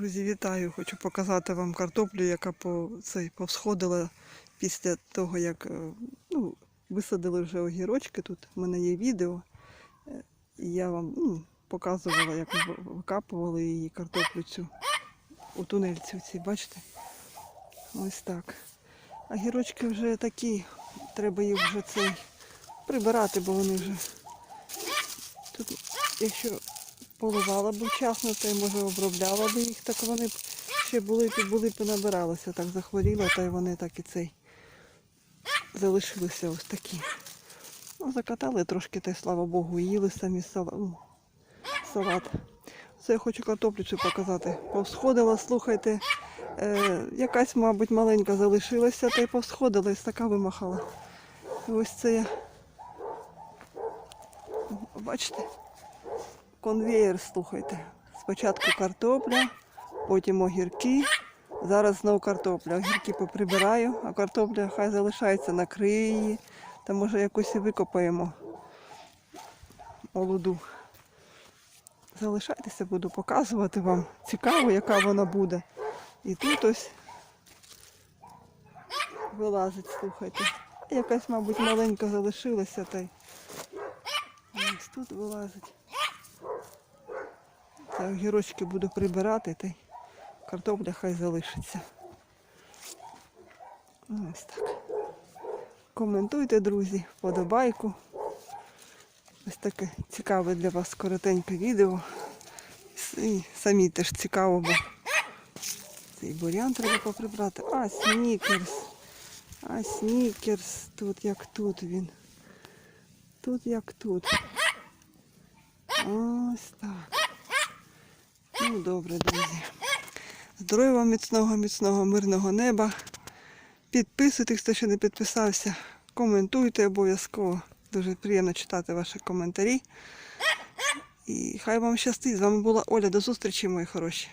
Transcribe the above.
Друзі, вітаю! Хочу показати вам картоплю, яка по, цей, повсходила після того, як е, ну, висадили вже огірочки. Тут в мене є відео. Е, я вам ну, показувала, як викапували її картоплю цю у тунельці. Оці, бачите? Ось так. А гірочки вже такі, треба їх вже цей прибирати, бо вони вже тут, якщо поливала б вчасно, то й може обробляла б їх, так вони б ще були були б набиралися, так захворіла, та й вони так і цей залишилися ось такі. Ну, закатали трошки, та й слава Богу, їли самі салат. Це я хочу картоплю показати. Повсходила, слухайте, е, якась, мабуть, маленька залишилася, та й повсходила, і ось така вимахала. Ось це я. Бачите? Конвеєр, слухайте. Спочатку картопля, потім огірки. Зараз знову картопля. Огірки поприбираю, а картопля хай залишається, накрию її. Та може якось і викопаємо молоду. Залишайтеся, буду показувати вам. Цікаво, яка вона буде. І тут ось вилазить, слухайте. Якась, мабуть, маленька залишилася, та й ось тут вилазить. Це огірочки буду прибирати, та й картопля хай залишиться. Ось так. Коментуйте, друзі, вподобайку. Ось таке цікаве для вас коротеньке відео. І самі теж цікаво, бо цей бурян треба поприбрати. А, снікерс. А, снікерс. Тут як тут він. Тут як тут. Ось так. Ну, добре, друзі. Здоров'я вам міцного, міцного, мирного неба. Підписуйтесь, хто ще не підписався. Коментуйте обов'язково. Дуже приємно читати ваші коментарі. І хай вам щастить. З вами була Оля. До зустрічі, мої хороші.